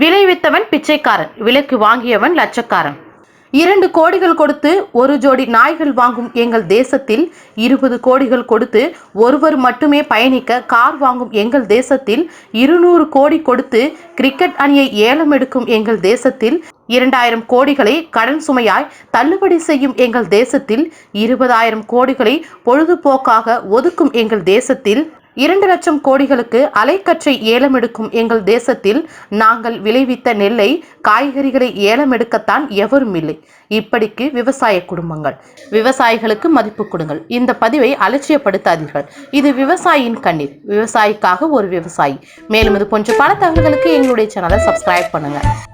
விளைவித்தவன் பிச்சைக்காரன் விலைக்கு வாங்கியவன் லட்சக்காரன். இரண்டு கோடிகள் கொடுத்து ஒரு ஜோடி நாய்கள் வாங்கும் எங்கள் தேசத்தில் இருபது கோடிகள் கொடுத்து ஒருவர் மட்டுமே பயணிக்க கார் வாங்கும் எங்கள் தேசத்தில் இருநூறு கோடி கொடுத்து கிரிக்கெட் அணியை ஏலம் எடுக்கும் எங்கள் தேசத்தில் இரண்டாயிரம் கோடிகளை கடன் சுமையாய் தள்ளுபடி செய்யும் எங்கள் தேசத்தில் இருபதாயிரம் கோடிகளை பொழுதுபோக்காக ஒதுக்கும் எங்கள் தேசத்தில் இரண்டு லட்சம் கோடிகளுக்கு அலைக்கற்றை ஏலம் எடுக்கும் எங்கள் தேசத்தில் நாங்கள் விளைவித்த நெல்லை காய்கறிகளை ஏலம் எடுக்கத்தான் எவரும் இல்லை. இப்படிக்கு விவசாய குடும்பங்கள். விவசாயிகளுக்கு மதிப்பு கொடுங்கள். இந்த பதிவை அலட்சியப்படுத்தாதீர்கள். இது விவசாயியின் கண்ணீர். விவசாயிக்காக ஒரு விவசாயி. மேலும் இது போன்ற பல தகவல்களுக்கு எங்களுடைய சேனலை சப்ஸ்கிரைப் பண்ணுங்கள்